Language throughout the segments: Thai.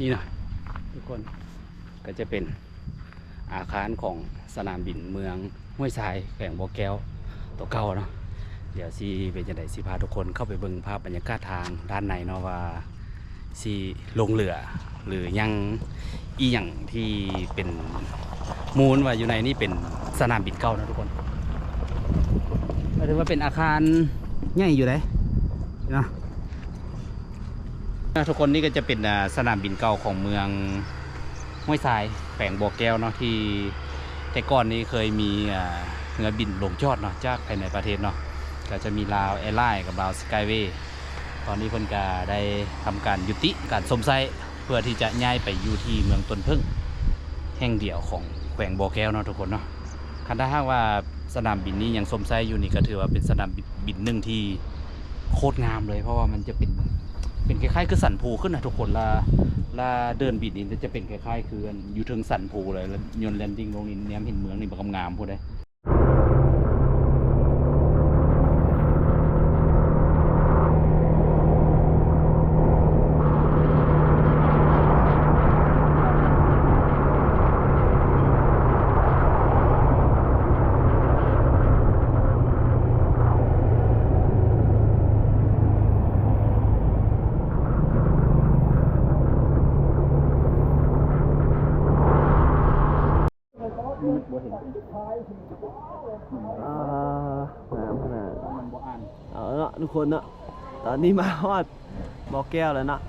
นี่หนะทุกคนก็จะเป็นอาคารของสนามบินเมืองห้วยทรายแขวงบ่อแก้วตัวเก่าเนาะเดี๋ยวสิเป็นจังไดสิพาทุกคนเข้าไปเบิ่งภาพบรรยากาศทางด้านในเนาะว่าสิลงเรือ หรือยังอีหยังที่เป็นมูลว่าอยู่ในนี่เป็นสนามบินเก่านะทุกคนก็ถือว่าเป็นอาคารใหญ่อยู่เลยนะ ทุกคนนี่ก็จะเป็นสนามบินเก่าของเมืองห้วยทรายแขวงบ่อแก้วเนาะที่แต่ก่อนนี้เคยมีเรือบินลงจอดเนาะจากภายในประเทศเนาะก็จะมีลาวแอร์ไลน์กับลาวสกายเวย์ตอนนี้เพิ่นก็ได้ทำการยุติการสมไซเพื่อที่จะย้ายไปอยู่ที่เมืองตนพึ่งแห่งเดียวของแขวงบ่อแก้วเนาะทุกคนเนาะคันถ้าหากว่าสนามบินนี้ยังสมไซอยู่นี่ก็ถือว่าเป็นสนามบินหนึ่งที่โคตรงามเลย เพราะว่ามันจะเป็น เป็นคล้ายๆคือสันภูขึ้นนะทุกคนลาลาเดินบิดนี่จะเป็นคล้ายๆคืออยู่ถึงสันภูเลยแล้วยนต์แลนดิ้งลงนี่แนมเห็นเมืองนี่ประกำงามพูดได้ มันบ่เห็นอ่าน้ำขนาดมันบ่อ่านเอาเนาะทุกคนเนาะตอนนี้มาฮอดบ่อแก้วแล้วเนาะ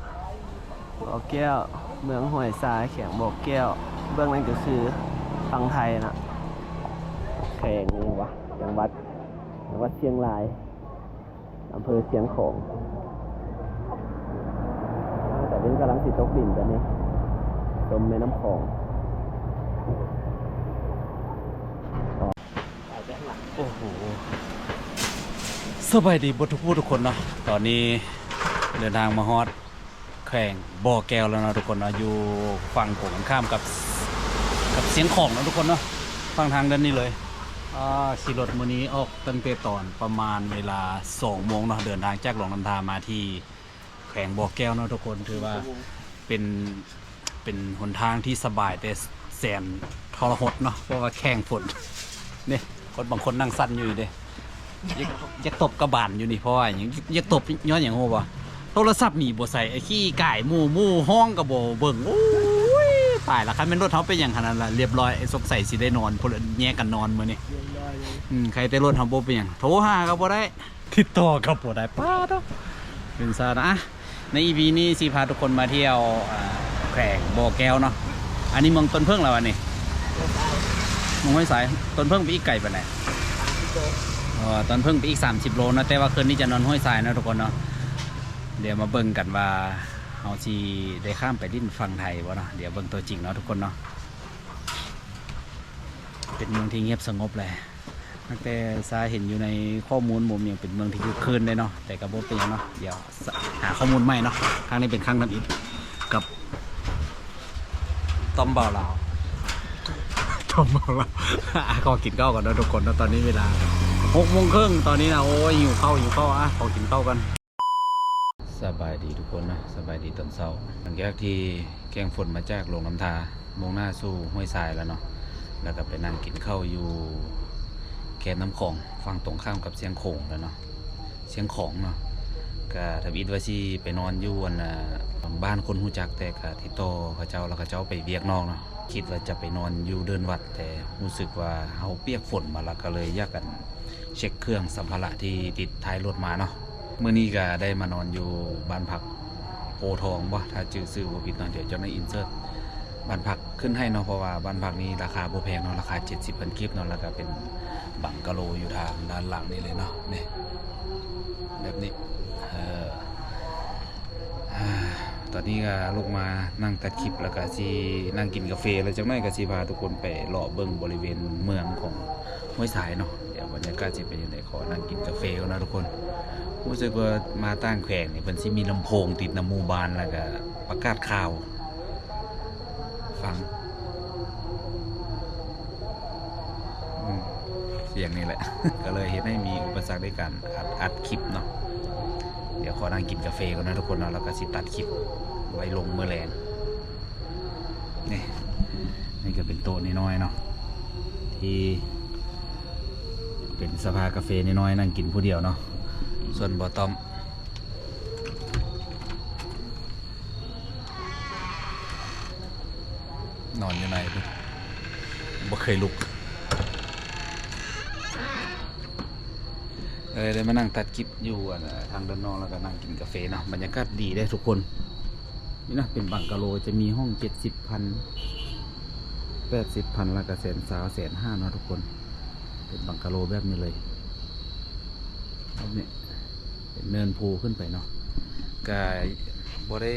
บ่อแก้วเมืองห้วยทรายแข็งบ่อแก้ว เบื้องนั้นก็คือฟังไทยนะแข่งนี่วะจังหวัดจังหวัดเชียงรายอำเภอเชียงของแต่นี้กำลังสิตกดินตอนนี้จมในน้ำของ โอ้โหสบายดีบทุกผู้ทุกคนเนาะตอนนี้เดินทางมาฮอดแข่งบ่อแก้วแล้วนะทุกคนเนาะอยู่ฝั่งตรงกันข้ามกับกับเสียงของนะทุกคนเนาะฝั่งทางด้านนี้เลยอ่าสีรถมื้อนี้ออกตั้งแต่ตอนประมาณเวลา2โมงเนาะเดินทางจากหลวงน้ำทามาที่แขวงบ่อแก้วเนาะทุกคนถือว่าเป็นเป็นหนทางที่สบายแต่แสนทรหดเนาะเพราะว่าแข่งฝนเนี่ย คนบางคนนั่งสั้นอยู่นี่เด้อยากอยากตบกระบาลอยู่นี่เพราะว่าอย่างอยากตบย้อนอย่างโง่ปะโทรศัพท์มีบ่ใส่ไอ้ขี้ไก่หมู่หมู่ห้องกับบ่เบิ่งโอ้ยตายละคันเป็นรถเขาเป็นอย่างขนาดละเรียบร้อยไอ้สงสัยสิได้นอนพลแยกกันนอนมื้อนี้อืมใครแต่รถเขาบ่เป็นหยังโทรหาก็บ่ได้ ติดต่อก็บ่ได้ป้าดอกเป็นซานะอะใน EP นี้สิพาทุกคนมาเที่ยวอ่าแขวงบ่อแก้วเนาะอันนี้เมืองต้นเพิ่งแล้วอันนี้ มองไม่สายต้นเพิ่งไปอีกไก่ไปไหนอ๋อต้นเพิ่งไปอีก 30 โลนะแต่ว่าคืนนี้จะนอนห้วยทรายนะทุกคนเนาะเดี๋ยวมาเบิ่งกันว่าเฮาสิได้ข้ามไปดิ้นฝั่งไทยบ่เนาะเดี๋ยวเบิ่งตัวจริงเนาะทุกคนเนาะเป็นเมืองที่เงียบสงบเลยตั้งแต่ซาเห็นอยู่ในข้อมูลมุมยังเป็นเมืองที่คึกคืนเลยเนาะแต่กระโบเป็นหยังเนาะเดี๋ยวหาข้อมูลใหม่เนาะครั้งนี้เป็นครั้งนั้นอีกกับตอมเบาลาว ทำมาล้วขอกินข้าวก่อนนะทุกคนนะตอนนี้เวลาหกโมงครึ่งตอนนี้นะโอ้ยหิวข้าวหิวข้าวอะขอกินข้าวกัน สบายดีทุกคนนะสบายดีตอนเช้าหลังจากที่แกงฝนมาจากโรงน้ำทามงหน้าสู่ห้วยทรายแล้วเนาะแล้วก็ไปนั่งกินข้าวอยู่แกนน้ำของฝั่งตรงข้ามกับเสียงโขงแล้วเนาะเสียงของเนาะก็ทำอิดว่าสิไปนอนอยู่อันบ้านคนหูจักแต่กะที่โตเขาเจ้าแล้วเขาเจ้าไปเวียกนอกเนาะ คิดว่าจะไปนอนอยู่เดินวัดแต่รู้สึกว่าเฮาเปียกฝนมาแล้วก็เลยยากกัน เช็คเครื่องสัมภาระที่ติดท้ายรถมาเนาะเมื่อนี้ก็ได้มานอนอยู่บ้านพักโพทองบ่ถ้าจื่อซื้อบ่ผิดเนาะเดี๋ยวจะในอินเสิร์ตบ้านพักขึ้นให้เนาะเพราะว่าบ้านพักนี้ราคาบ่แพงเนาะราคา 70พันกิฟเนาะแล้วก็เป็นบังกะโลอยู่ทางด้านหลังนี่เลยเนาะนี่แบบนี้เออ อ่า ตอนนี้ก็ลูกมานั่งตัดคลิปแล้วก็สินั่งกินกาแฟแล้วจากนั้นก็สิพาทุกคนไปเลาะเบิ่งบริเวณเมืองของห้วยสายเนาะเดี๋ยวบรรยากาศจะเป็นยังไงขอนั่งกินกาแฟก่อนนะทุกคนรู้สึกว่ามาตั้งแขวงเนี่เพิ่นสิมีลำโพงติดน้ำมูบานแล้วก็ประกาศข่าวฟังเสียงนี่แหละ ก็เลยเห็นให้มีอุปสรรคในการอัดอัดคลิปเนาะเดี๋ยวขอนั่งกินกาแฟก่อนนะทุกคนเนาะแล้วก็สิตัดคลิป ไว้ลงเมื่อแรงนี่นี่ก็เป็นโต๊ะน้อยๆเนาะที่เป็นสภากาแฟน้อยๆนั่งกินผู้เดียวเนาะส่วนบอตอมนอนอยู่ในพุ่นบ่เคยลุกเออได้มานั่งตัดคลิปอยู่อะทางด้านนอกแล้วก็นั่งกินกาแฟเนาะบรรยากาศดีได้ทุกคน นี่นะเป็นบังกะโลจะมีห้องเจ็ดสิบพันแปดสิบพันล้วก็แสนสาวแสนห้าเนาะทุกคน เป็นบังกะโลแบบนี้เลยแบบนี้เป็นเนินภูขึ้นไปเนาะก็บ่ได้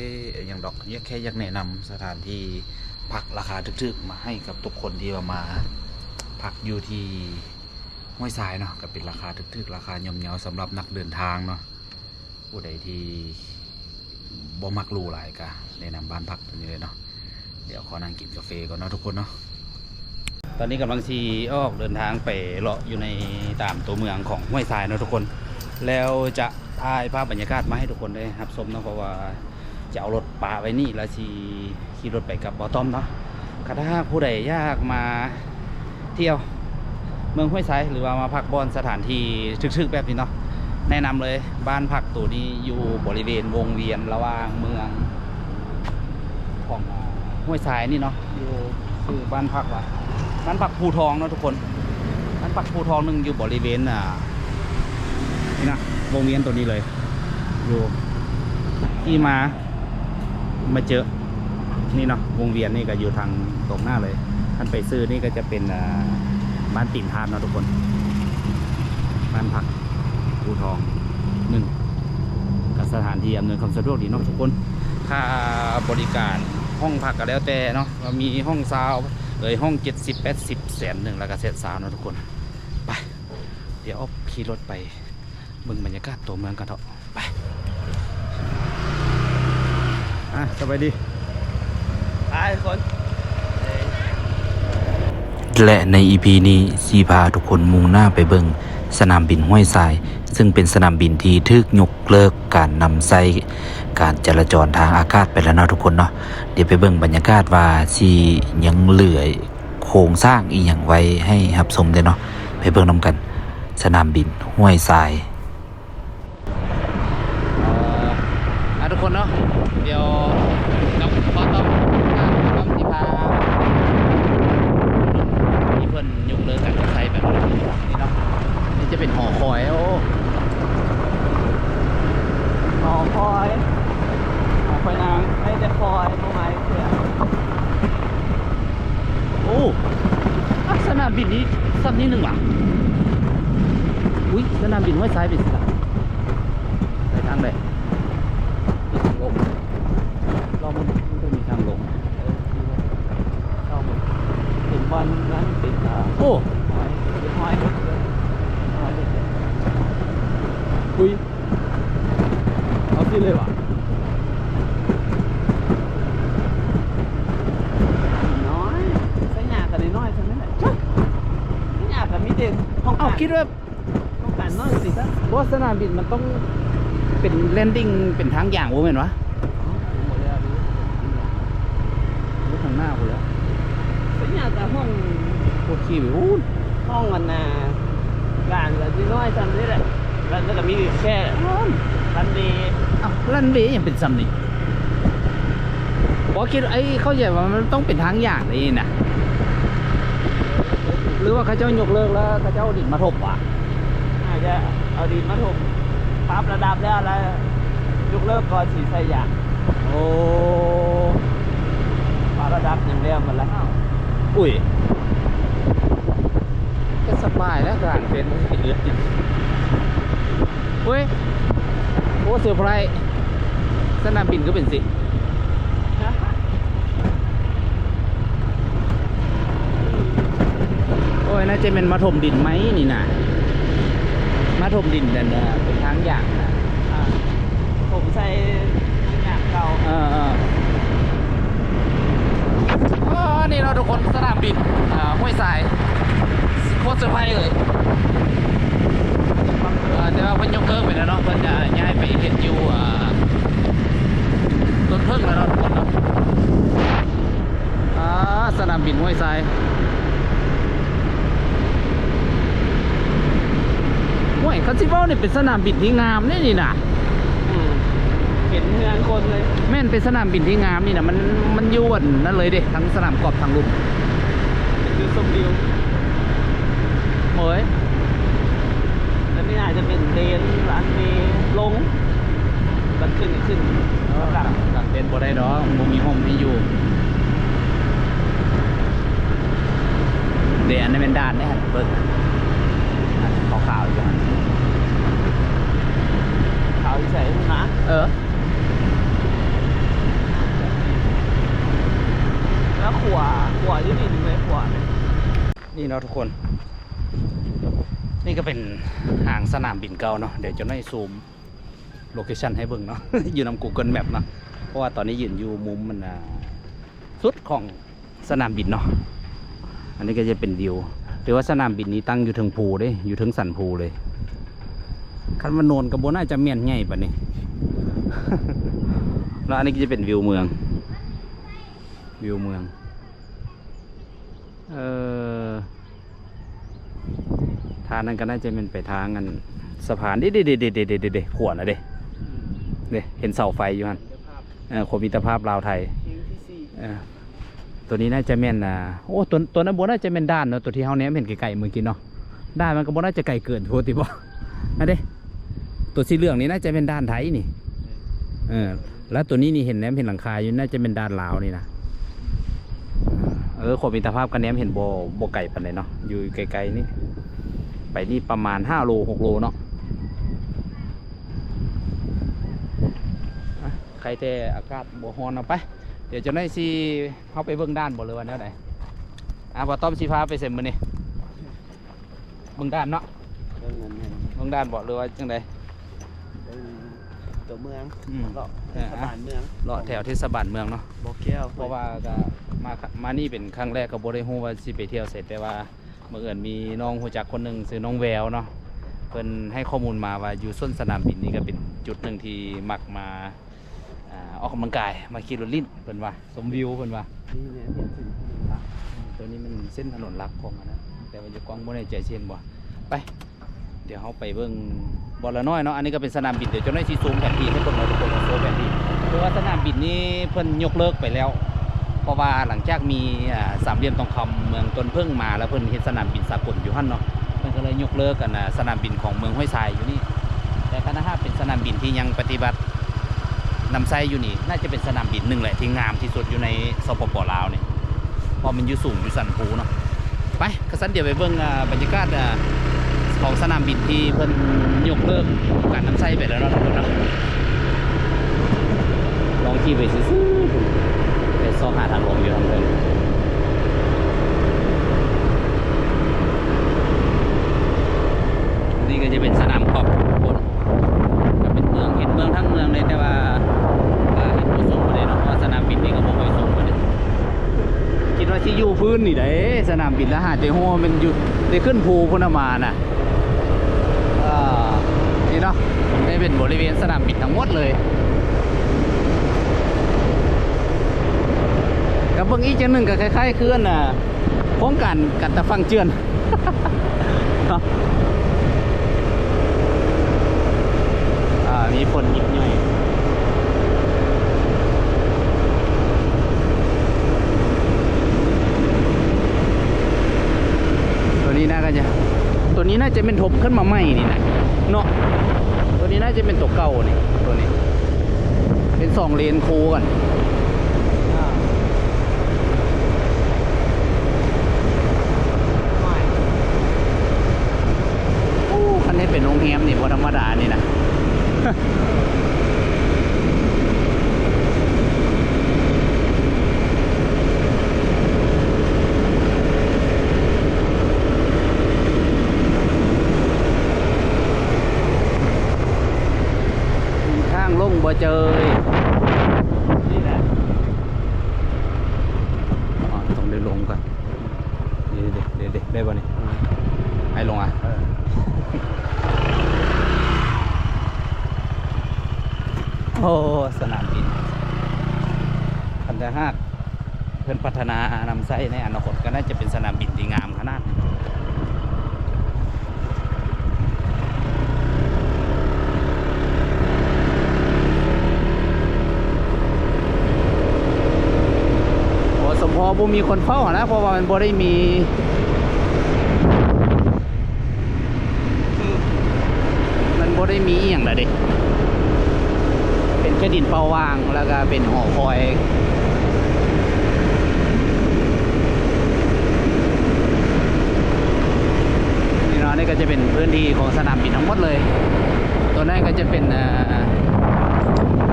อย่างดอกเนี่ยแค่อยากแนะนำสถานที่พักราคาถึกๆมาให้กับทุกคนที่ว่ามาพักอยู่ที่ห้วยทรายเนาะก็เป็นราคาถึกๆ ราคาย่อมเยาสำหรับนักเดินทางเนาะผู้ใดที่ บ่มักรูหลายกะแนะนำบ้านพักตัวนี้เลยเนาะเดี๋ยวขอนั่งกินกาแฟก่อนเนาะทุกคนเนาะตอนนี้กำลังชีออกเดินทางไปเลาะอยู่ในตามตัวเมืองของห้วยทรายเนาะทุกคน แล้วจะถ่ายภาพบรรยากาศมาให้ทุกคนได้รับชมเนาะเพราะว่าจะเอารถป่าไว้นี่แล้วชีขี่รถไปกับบอต้อมเนาะถ้าผู้ใดอยากมาเที่ยวเมืองห้วยทรายหรือว่ามาพักบอนสถานที่ทึกๆแบบนี้เนาะ แนะนำเลยบ้านพักตัวนี้อยู่บริเวณวงเวียนระหว่างเมือง ของห้วยทรายนี่เนาะอยู่คือบ้านพักว่าบ้านพักภูทองเนาะทุกคน บ้านพักภูทองหนึงอยู่บริเวณอ่านี่นะวงเวียนตัวนี้เลยอยู่ที่มามาเจอนี่เนาะวงเวียนนี่ก็อยู่ทางตรงหน้าเลยท่านไปซื้อนี่ก็จะเป็นบ้านติ่นทานเนาะทุกคน ทองหนึ่งกับสถานที่อำนวยความสะดวกดีเนาะทุกคน ค่าบริการห้องพักก็แล้วแต่เนาะเรามีห้องซาวน์เอ่ยห้องเจ็ดสิบแปดสิบแสนหนึ่งแล้วก็เซตซาวน์เนาะทุกคน ไป เดี๋ยวเอาขี่รถไปเบิ่งบรรยากาศตัวเมืองกันเถอะไปอะสบายดีไปคนและใน EP นี้สีพาทุกคนมุ่งหน้าไปเบิงสนามบินห้วยทราย ซึ่งเป็นสนามบินที่ทึกยกเลิกการนำใส่การจราจรทางอากาศไปแล้วเนาะทุกคนเนาะเดี๋ยวไปเบิ่งบรรยากาศว่าสียังเหลือโครงสร้างอีกอย่างไว้ให้รับชมได้เนาะไปเบิ่งนํกัน สนามบินห้วยทรายทุกคนเนาะเดี๋ยวกับอต้องต้องที่พาที่เพิ่นยกเลิกการใช้แบบนี้เนาะนี่จะเป็นหอคอยโอ้ หอคอยหอคอยนางไม่ได้คอยตรงไหนเพื่อโอ้อะสนามบินนี้สักนิดหนึ่งว่ะอุ้ยสนามบินห้วยทรายเป็นสิล่ะไปทางไหนมีทางลงรอบมันมันก็มีทางลงเข้าหมดติดบอลนั้นติดอ่าโอ้หอยติดหอยหมดเลยหอยเลยคุยเอาที่เลยวะน้อยใส่หยากันน้อยๆใช่ไหมแหละใส่หยากันมีเด่นห้อง เอ้า การ คิดว่า ห้องการน้อยสิซะ ว่าสนามบินมันต้องเป็นแลนดิ้งเป็นทางอย่างวะเห็นวะอ๋อหมดแล้วดูรถทางหน้ากูแล้วใส่หยาแต่ห้องโคตรขี้ไปอู้ห้องกันนะการกันที่น้อยจำได้แหละแล้วก็มีแค่รันเดย์เอ้าลันเวย์ยังเป็นซ้ำนี่บอกคิดว่าไอ้เข้าใจว่ามันต้องเป็นทางอย่างนี่นะหรือว่าเขาเจ้ายกเลิกแล้วเขาเจ้าเอาดินมาถมวะอาจจะเอาดินมาถม ปรับระดับแล้วแล้วยกเลิกก่อนสีใส่ยางโอ้ปรับระดับอย่างเดียวหมดแล้วอุ้ยก็สบายแล้วการเป็นเอือดจริงเฮ้ยโอ้เซอร์ไพรส์สนามบินก็เป็นสิโอ้ยน่าจะเป็นมาถมดินไหมนี่นะ มาถมดินนั่นนะเป็นทางอย่างนะอ่าผมใส่ยางเก่าเออเอออ๋อนี่เราทุกคนสนามบินอ่าห้วยทรายโคตรเซอร์ไพรส์เลยเออแต่ว่าเพิ่นยกเลิกไปแล้วเนาะเพิ่นจะย้ายไปเห็นอยู่อ่าต้นเพิ่งแล้วเนาะทุกคนเนาะอ่า คัน ซิเว้านี่เป็นสนามบินที่งามนี่นี่นะอืมเห็นเฮือนคนเลย แม่นเป็นสนามบินที่งามนี่นะมันมันอยวนนั่นเลยเด้ทั้งสนามกอล์ฟทั้งลุ่มเป็นวิวชมวิวโอ้ยแล้วนี่อาจจะเป็นเลนร้านเมลงบันขึ้นอีกขึ้นแล้วกลับกางเต็นท์บ่ได้ดอกบ่มีห้องมีอยู่เดี๋ยวอันนี้เป็นด้านนี่ฮะเบิ่งอะขาวๆอยู่ฮะเขา ที่ใส่นะเออ แล้วขวาขวาที่นี่ถึงเลยขวานี่ยนี่เนาะทุกคน นี่ก็เป็นห่างสนามบินเก่าเนาะเดี๋ยวจะให้ซูมโลเคชันให้เบิ่งเนาะอยู่นำ Google Map เนาะเพราะว่าตอนนี้ยืนอยู่มุมมันสุดของสนามบินเนาะอันนี้ก็จะเป็นวิวหรือว่าสนามบินนี้ตั้งอยู่ถึงภูเด้อยู่ถึงสันภูเลย คันว่าโนนกับโบน่าจะเมียนใหญ่ปะนี่แล้วอันนี้ก็จะเป็นวิวเมือง วิวเมือง เออทางนั้นก็น่าจะเป็นไปทางกันสะพานเด็ดเด็ดเด็ดเด็ดเด็ดเด็ดขวดนะเด้เด้เห็นเสาไฟอยู่ฮันเออโคมิตรภาพลาวไทยตัวนี้น่าจะแม่นนะโอ้ตัวตัวนั้นบน่าจะเป็นด้านเนาะตัวที่เฮาเนี้ยเห็นไกลๆเมื่อกี้เนาะด้านมันก็บน่าจะไกลเกินโทษติบอันเด้ ตัวสีเหลืองนี่น่าจะเป็นด้านไทยนี่ เออ แล้วตัวนี้นี่เห็นแหนมเห็นหลังคาอยู่น่าจะเป็นด้านลาวนี่นะเออโคมิตรภาพกันแหนมเห็นโบโบไก่ปันเลยเนาะอยู่ไกลๆนี่ไปนี่ประมาณห้าโลหกโลเนาะอะใครแต่อากาศบ่ฮ้อนเอาไป เดี๋ยวจะได้สิเข้าไปเบื้องด้านบ่เลยวันนี้ไหนอะบ่ต้อมสิพาไปเสร็จมื้อนี้เบื้องด้านเนาะเรื่องเงินเงินเบื้องด้านบ่หรือว่าจังไดเรื่อง ตัวเมืองอืม เลาะเออสะพานเมืองเลาะแถวเทศบาลเมืองเนาะ บ่อแก้วเพราะว่าก็มามานี่เป็นครั้งแรกก็บ่ได้ฮู้ว่าสิไปเที่ยวเสร็จแต่ว่าเมื่อเอิญมีน้องฮู้จักคนหนึงชื่อน้องแววเนาะเพิ่นให้ข้อมูลมาว่าอยู่ส้นสนามบินนี่ก็เป็นจุดหนึ่งที่มักมาอ่าออกกำลังกายมาขี่รถลิ้นเพิ่นว่าชมวิวเพิ่นว่านี่เนี่ยเห็นถึงถนนละตัวนี้มันเส้นถนนหลักของมันนะแต่ว่าจะกว้างบ่ได้ใจเช่นบ่ไป เดี๋ยวเราไปเบิ่งบ อละน้อยเนาะอันนี้ก็เป็นสนามบินเดี๋ยวจะได้ซีซูมแผนที่ให้คนเราทุกคนมาโซแผนที่คือว่าสนามบินนี้เพิ่นยกเลิกไปแล้ว เพราะว่าหลังจากมีสามเหลี่ยมทองคำเมืองตนเพิ่งมาแล้วเพิ่นเฮ็ดสนามบินสากลอยู่หั่นเนาะเพิ่นก็เลยยกเลิกกันสนามบินของเมืองห้วยทรายอยู่นี่แต่คณะห้าเป็นสนามบินที่ยังปฏิบัตินำไซอยู่นี่น่าจะเป็นสนามบินหนึ่งแหละที่งามที่สุดอยู่ในสปปลาวเนี่เพราะมันอยู่สูงอยู่สันภูเนาะไปกระสันเดี๋ยวไปเบิ่งบรรยากาศอ่า ของสนามบินที่เพิ่นยกเลิกการน้ำไซไปแล้วเนาะทุกคนเนาะลองขี่ไปซื้อๆไปซอกหาทางลงอยู่ทางเดินนี่ก็จะเป็นสนามกอล์ฟคนก็เป็นเมืองเห็นเมืองทั้งเมืองเลยแต่ว่าเห็นผู้สูงเลยเนาะว่าสนามบินนี่ก็บ่ค่อยสูงกว่าเลยคิดว่าที่อยู่พื้นนี่ได้สนามบินแล้วหาใจหัวมันอยู่ได้ขึ้นภูพุนมาน่ะอ่านี่เนาะ ได้เป็นบริเวณสนามบินทั้งหมดเลยกับเบิ่งอีกจังหนึ่งก็คล้ายๆคืออันน่ะโครงการกันตะฟังเจือนอ่ามีฝนยิบย่อยตัวนี้น่าก็จะตัวนี้น่าจะเป็นทบขึ้นมาใหม่นี่นะเนาะ ตัวนี้น่าจะเป็นตัวเก่านี่ตัวนี้ เป็นสองเลนคูกันอ่าไม่โอ้คันนี้เป็นโรงแรมนี่พอธรรมดานี่นะ ข้างลงบ่เจย นี่แหละ อ๋อต้องเดินลงก่อนเดี๋ยวเดี๋ยวเดี๋ยวได้ป่ะนี่ให้ลงอะ เออ โอ้สนามบินคันแต่หากเพื่อนพัฒนานำไส้ในอนาคตก็น่าจะเป็นสนามบินที่งามขนาด พอบ่ มีคนเฝ้านะเพราะว่ามันบ่ได้มีมันบ่ได้มีอียงละเด็เป็นแค่ดินเปล่าว่างแล้วก็เป็นหอคอยนี่เนาะนี่ก็จะเป็นพื้นที่ของสนามบินทั้งหมดเลย ตัวนั้นก็จะเป็นอ่อ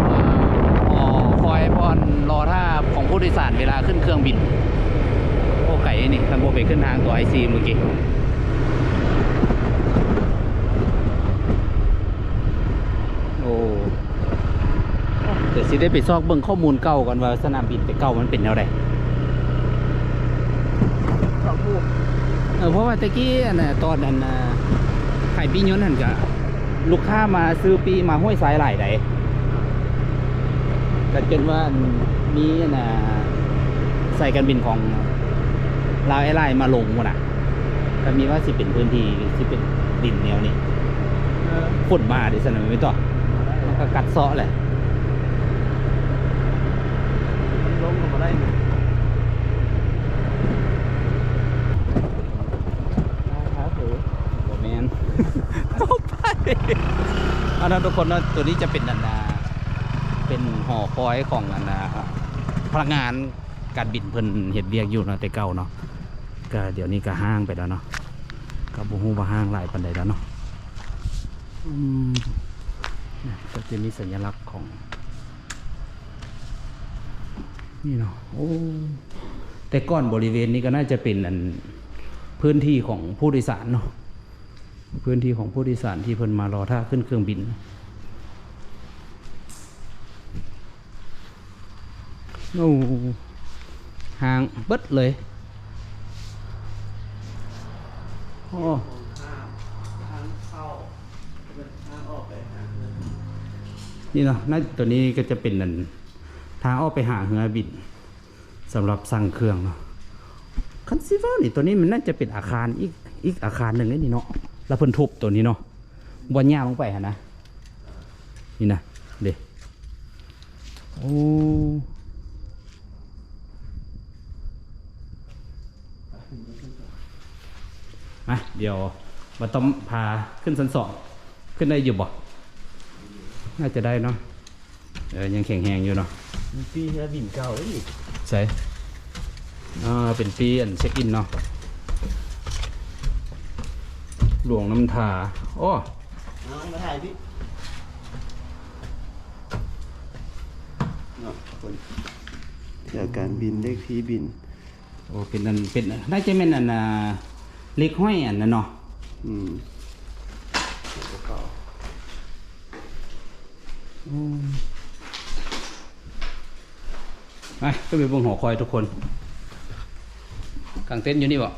เอ่อหอค อยบอนรอท่าของผู้โดยสารเวลาขึ้นเครื่องบิน โอ้ไก่นี่คันโบไปขึ้นทางตัวไอซีเมื่อกี้โอ้เดี๋ยวสิได้ไปซอกเบิ่งข้อมูลเก่าก่อนว่าสนามบินแต่เก่ามันเป็นแนวใดสองผู้เออเพราะว่าตะกี้อันน่ะตอนนั้นน่ะไข่ปียนต์หันกะลูกค้ามาซื้อปีมาห้วยสายหลายใด ก็จนว่ามีอันน่ะใส่การบินของลาวแอร์ไลน์มาลงหมดอะ ก็มีว่าสิเป็นพื้นที่สิเป็นดินแนวนี้เออฝนมาดิสนามไม่ต่อมันก็กัดเซาะแหละมันลงก็บ่ได้นี่ครับถือโอแมนตกไปเอานะทุกคนนะตัวนี้จะเป็นอันนาเป็น หอคอยของอันนาพนักงานการบินเพิ่นเห็ดเวียกอยู่เนาะแต่เก่าเนาะก็เดี๋ยวนี้ก็ห้างไปแล้วเนาะก็บ่ฮู้ว่าห้างหลายปานใดแล้วเนาะก็จะมีสัญลักษณ์ของนี่เนาะโอ้แต่ก่อนบริเวณนี้ก็น่าจะเป็นอันพื้นที่ของผู้โดยสารเนาะพื้นที่ของผู้โดยสารที่เพิ่นมารอท่าขึ้นเครื่องบิน โอ้ห่างเบิดเลยโอ้นี่เนาะน่าตัวนี้ก็จะเป็นนั่นทางออกไปหาเรือบินสำหรับสั่งเครื่องเนาะคันซิว่านี่ตัวนี้มันน่าจะเป็นอาคารอีกอีกอาคารหนึ่งเลยนี่เนาะแล้วเพิ่นทุบตัวนี้เนาะบนย่าลงไปหะนะนี่นะเด้โอ้ มาเดี๋ยวมาต้องพาขึ้นชั้นสองขึ้นได้อยู่บ่น่าจะได้เนาะเออยังแข็งแรงอยู่เนาะมีปีเรือบินเก่าเลยนี่ใช่อ่าเป็นปีอันเช็คอินเนาะหลวงน้ำทาโอ้เอามาถ่ายพี่เนาะคนเกี่ยวกับการบินเลขที่บินโอ้เป็นอันเป็นน่าจะเป็นอันน่ะ เล็กห้อยอันนั้นเนาะอืมเก่าไปก็ไปเบิ่งหอคอยทุกคนกางเต็นท์อยู่นี่บ่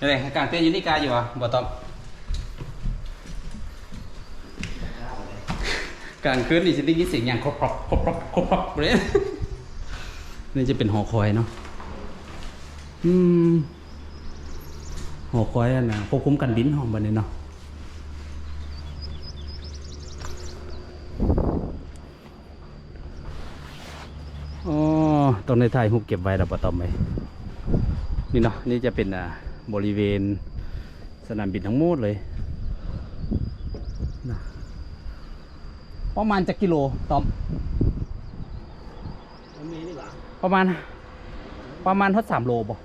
อะไรกางเต็นท์อยู่นี่กาอยู่อะบ่ตอบกลางคืนนี่จะได้ยินเสียงอย่างครบครบครบครบครบครบเลย นี่จะเป็นหอคอยเนาะอืมหอคอยอันน่ะควบคุมการบินห้องบันนี้เนาะอ๋อตรงในไทยหุบเก็บไว้แล้วปะตอมไหมนี่เนาะนี่จะเป็นอ่าบริเวณสนามบินทั้งหมดเลยประมาณจะกิโลตอม ประมาณ ประมาณทดสามโลบ่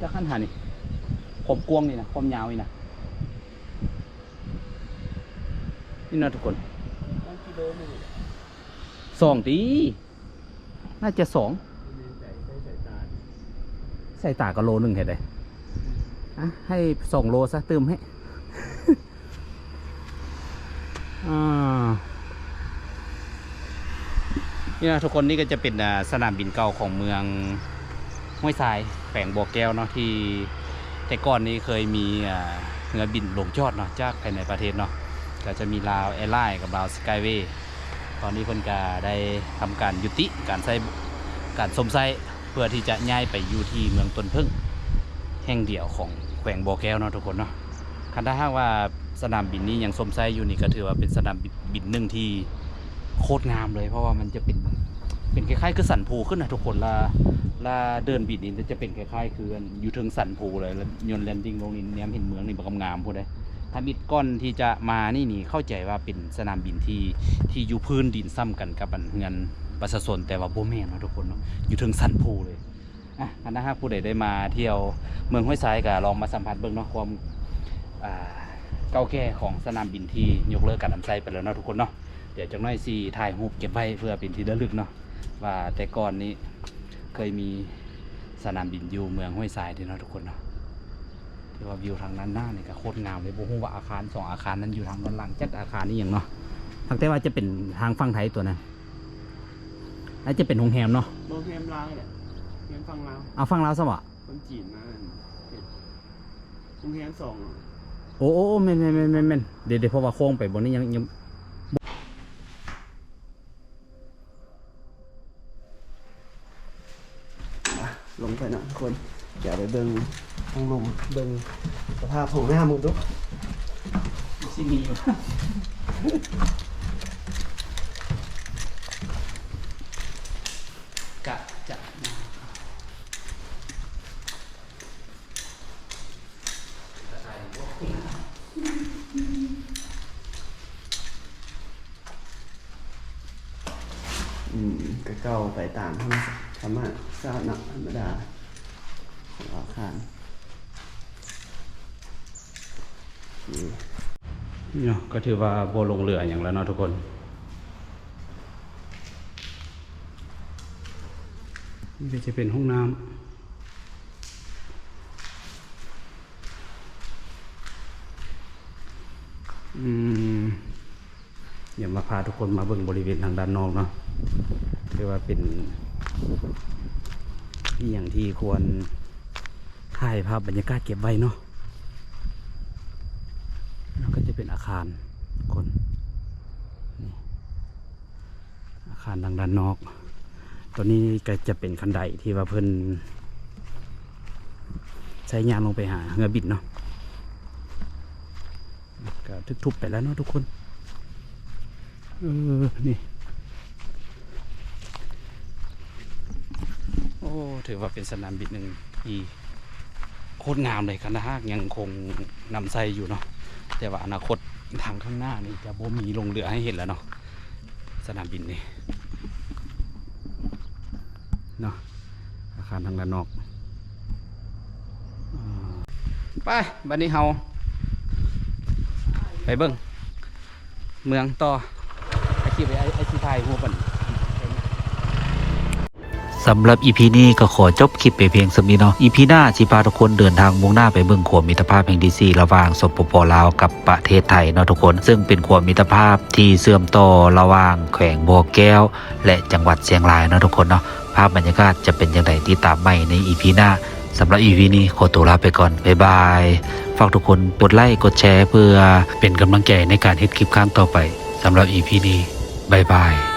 จะขั้นหานี่ความกวงนี่นะความยาวนี่นะนี่นะทุกคนสองตีน่าจะสองใส่ตากะโลหนึ่งเห็นไหมให้สองโลซะเติมให้อ่า นี่นะทุกคนนี่ก็จะเป็นสนามบินเก่าของเมืองห้วยทรายแขวงบ่อแก้วเนาะที่แต่ก่อนนี้เคยมีเรือบินลงจอดเนาะจากภายในประเทศเนาะก็จะมีลาวแอร์ไลน์กับลาวสกายเวย์ตอนนี้คนก็ได้ทำการยุติการใช้การสมไซเพื่อที่จะย้ายไปอยู่ที่เมืองต้นพึ่ง แห่งเดียวของแขวงบ่อแก้วเนาะทุกคนเนาะคันถ้าหากว่าสนามบินนี้ยังสมไซอยู่นี่ก็ถือว่าเป็นสนามบินหนึ่งที่โคตรงามเลย เพราะว่ามันจะเป็น เป็นคล้ายๆคือสันภูขึ้นนะทุกคนละละเดินบินนี่จะเป็นคล้ายๆคืออยู่ถึงสันภูเลยแล้วยนต์แลนดิ้งลงนี่แนมเห็นเมืองนี่บักงามพูดได้ถ้ามิดก้อนที่จะมานี่นี่เข้าใจว่าเป็นสนามบินที่ที่อยู่พื้นดินซ้ำกันกับเฮือนประชาชนแต่ว่าโบแมนนะทุกคนเนาะอยู่ถึงสันภูเลยอะอันนะฮะผู้ใดได้มาเที่ยวเมืองห้วยทรายก็ลองมาสัมผัสเบิ่งนาะความอ่าเก่าแก่ของสนามบินที่ยกเลิกการนำใช้ไปแล้วเนาะทุกคนเนาะเดี๋ยวจังน้อยสีถ่ายรูปเก็บไว้เพื่อเป็นที่ระลึกเนาะ ว่าแต่ก่อนนี้เคยมีสนามบินอยู่เมืองห้วยทรายเด้เนาะทุกคนเนาะที่ว่าวิวทางนั้นหน้านี่ก็โคตรงามเลยบ่ฮู้ว่าอาคารสองอาคารนั้นอยู่ทางด้านหลังจัดอาคารนี้อย่างเนาะทางแต่ว่าจะเป็นทางฝั่งไทยตัวนั้นน่าจะเป็นโรงแรมเนาะโรงแรมลาวเนี่ยโรงแรมฟังลาวเอาฝั่งลาวซะวะคนจีนมาเฮ็ดโรงแรมสองโอ้โอ้โอ้แม่นแม่นแม่นแม่นแม่นเดี๋ยวเดี๋ยวเพราะว่าโค้งไปบนนี้ยังยัง ลงไปหน่อยทุก คนเดี๋ยวไปเบิ่งห้องลมเบิ่งสภาพของหน้ามึงดูสิมีอยู่ กะจะมา อืมก็เก่าไปตามธรรมธรรมชาติเนาะธรรมดาของอาคารนี่ เนาะ ก็ถือว่าโบลงเรืออย่างแล้วเนาะทุกคนนี่ก็จะเป็นห้องน้ำอืมเดี๋ยวมาพาทุกคนมาเบิ่งบริเวณทางด้านนอกเนาะถือว่าเป็นที่อย่างที่ควรถ่ายภาพบรรยากาศเก็บไว้เนาะ แล้วก็จะเป็นอารคนนี่อาคารทางด้านนอก ตัวนี้ก็จะเป็นคันไดที่ว่าเพิ่นใช้ยานลงไปหาเงือบิดเนาะก็ทึกทุบไปแล้วเนาะทุกคนเออนี่โอ้ถือว่าเป็นสนามบินหนึ่งที่ โคตรงามเลยคันฮากยังคงนำไส้อยู่เนาะแต่ว่าอนาคตทางข้างหน้านี่จะบ่มีลงเรือให้เห็นแล้วเนาะสนามบินนี่เนาะอาคารทางด้านนอกอไปบันนี้เฮาไปเบิ้งเมืองต่อไอคิวไอไอคิวไทยหัวปัน สำหรับ EP นี้ก็ขอจบคลิปไปเพียงสำนี้เนาะ EP หน้าสิพาทุกคนเดินทางมุ่งหน้าไปเบิ่งขวมิตรภาพแห่งดีซีระหว่างสปปลาวกับประเทศไทยเนาะทุกคน ซึ่งเป็นขวมิตรภาพที่เชื่อมต่อระหว่างแขวงบ่อแก้ว และจังหวัดเชียงรายเนาะทุกคนเนาะภาพบรรยากาศจะเป็นอย่างไรที่ตามใหม่ใน EP หน้าสำหรับ EP นี้ขอตัวลาไปก่อนบ๊ายบายฝากทุกคนกดไลค์กดแชร์เพื่อเป็นกำลังใจในการเฮ็ดคลิปข้างต่อไปสำหรับ EP นี้บ๊ายบาย